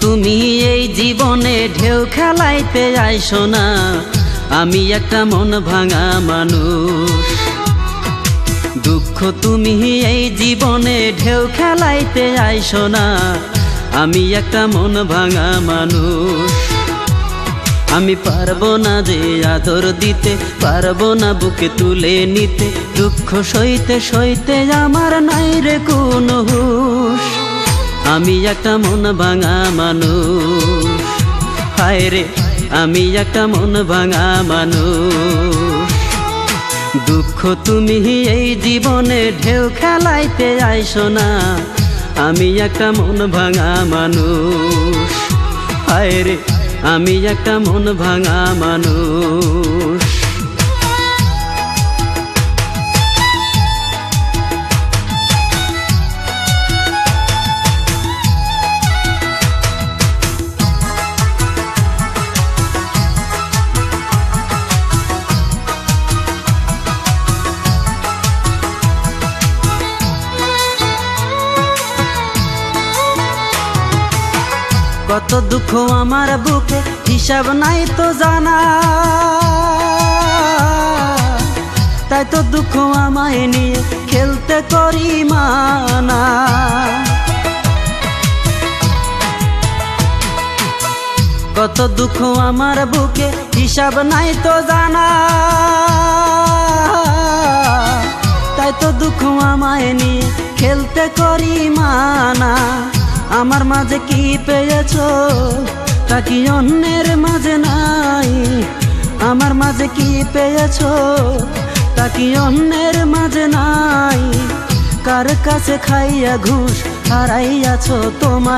তুমি এই জীবনে ঢেউ খেলাইতে আইসো না। আমি একটা মন ভাঙা মানুষ। দুঃখ তুমি এই জীবনে ঢেউ খেলাইতে আইসো না। আমি একটা মন ভাঙা মানুষ। আমি পারব না যে আদর দিতে, পারব না বুকে তুলে নিতে। দুঃখ সইতে সইতে আমার নাই রে কোনো হুশ। আমি একটা মন ভাঙা মানুষ। হায় রে, আমি একটা মন ভাঙা মানুষ। দুঃখ তুমি এই জীবনে ঢেউ খেলাইতে আইসো না। আমি একটা মন ভাঙা মানুষ। হায় রে, আমি একটা মন ভাঙা মানুষ। কত দুঃখ আমার বুকে, হিসাব নাই তো জানা। তাই তো দুঃখ আমায় নিয়ে খেলতে করি মানা। কত দুঃখ আমার বুকে, হিসাব নাই তো জানা। তাই তো দুঃখ আমায় নিয়ে খেলতে করি মানা। আমার মাঝে কি পেয়েছ? তা কি অন্যের মাঝে নাই? আমার মাঝে কি পেয়েছ? তা কি অন্যের মাঝে নাই? কার কাছে খাইয়া ঘুষ হারাইয়াছ তোমার